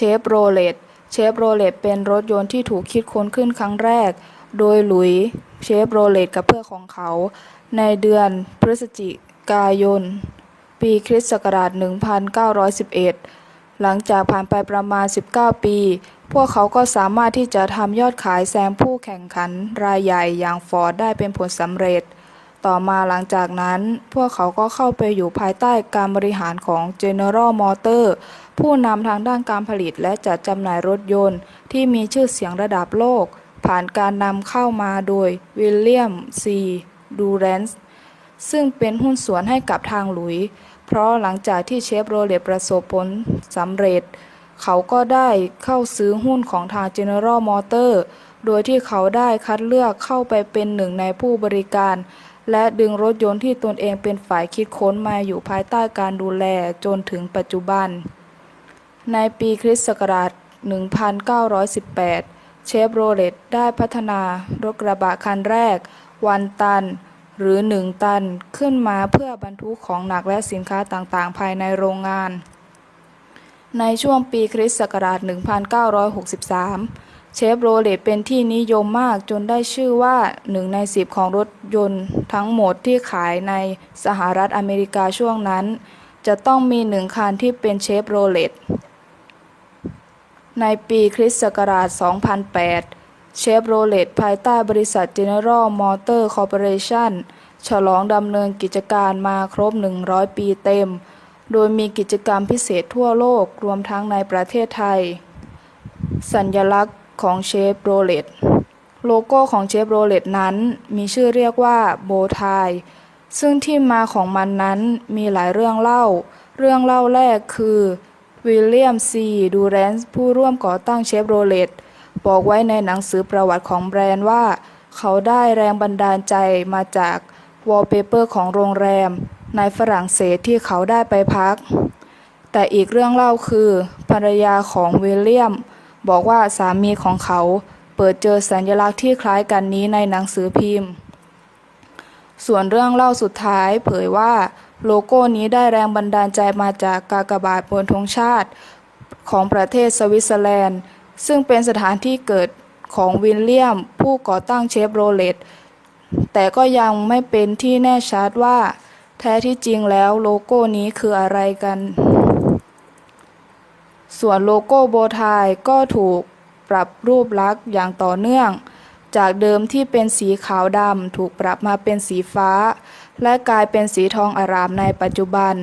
เชฟโรเลตเชฟโรเลตเป็นรถยนต์ที่ถูกคิดค้นขึ้นครั้งแรก โดยหลุยเชฟโรเลตกับเพื่อนของเขา ในเดือนพฤศจิกายน ปีคริสต์ศักราช 1911 หลังจากผ่านไปประมาณ 19 ปี พวกเขาก็สามารถที่จะทำยอดขายแซงผู้แข่งขันรายใหญ่อย่างฟอร์ดได้เป็นผลสำเร็จ ต่อมาหลังจากนั้น พวกเขาก็เข้าไปอยู่ภายใต้การบริหารของ General Motor ผู้นำทางด้านการผลิตและจัดจำหน่ายรถยนต์ ที่มีชื่อเสียงระดับโลก ผ่านการนำเข้ามาโดยวิลเลียมซีดูแรนส์ซึ่งเป็นหุ้นส่วนให้กับทางหลุยส์เพราะหลังจากที่เชฟโรเลตประสบผลสำเร็จ เขาก็ได้เข้าซื้อหุ้นของทาง General Motor โดยที่เขาได้คัดเลือกเข้าไปเป็นหนึ่งในผู้บริการ และดึงรถยนต์ที่ตนเองเป็นฝ่ายคิดค้นมาอยู่ภายใต้การดูแลจนถึงปัจจุบัน ในปีคริสต์ศักราช 1918 เชฟโรเลตได้พัฒนารถกระบะคันแรก วันตัน หรือ 1 ตันขึ้นมาเพื่อบรรทุกของหนักและสินค้าต่างๆ ภายในโรงงาน ในช่วงปีคริสต์ศักราช 1963 เชฟโรเลตเป็นที่นิยมมากจนได้ชื่อว่าหนึ่งในสิบของรถยนต์ทั้งหมดที่ขายในสหรัฐอเมริกาช่วงนั้น จะต้องมีหนึ่งคันที่เป็นเชฟโรเลตในปีคริสต์ศักราช 2008 เชฟโรเลตภายใต้บริษัท General Motor Corporation ฉลองดำเนินกิจการมาครบ 100 ปีเต็ม โดยมีกิจกรรมพิเศษทั่วโลกรวมทั้งในประเทศไทย สัญลักษณ์ ของเชฟโรเลตโลโก้ของเชฟโรเลตนั้นมีชื่อเรียกว่าโบไทยซึ่งที่มาของมันนั้นมีหลายเรื่องเล่า เรื่องเล่าแรกคือวิลเลียมซีดูแรนส์ผู้ร่วมก่อตั้งเชฟโรเลตบอกไว้ในหนังสือประวัติของแบรนด์ว่า เขาได้แรงบันดาลใจมาจากวอลเปเปอร์ของโรงแรม ในฝรั่งเศสที่เขาได้ไปพัก แต่อีกเรื่องเล่าคือ ภรรยาของวิลเลียม บอกว่าสามีของเขาเปิดเจอสัญลักษณ์ที่คล้ายกันนี้ในหนังสือพิมพ์ ส่วนเรื่องเล่าสุดท้ายเผยว่าโลโก้นี้ได้แรงบันดาลใจมาจากกากบาทบนธงชาติของประเทศสวิตเซอร์แลนด์ ซึ่งเป็นสถานที่เกิดของวิลเลียม ผู้ก่อตั้งเชฟโรเลตแต่ก็ยังไม่เป็นที่แน่ชัดว่าแท้ที่จริงแล้วโลโก้นี้คืออะไรกัน ส่วนโลโก้โบไทยก็ถูกปรับรูปลักษณ์อย่างต่อเนื่อง จากเดิมที่เป็นสีขาวดำถูกปรับมาเป็นสีฟ้า และกลายเป็นสีทองอารามในปัจจุบัน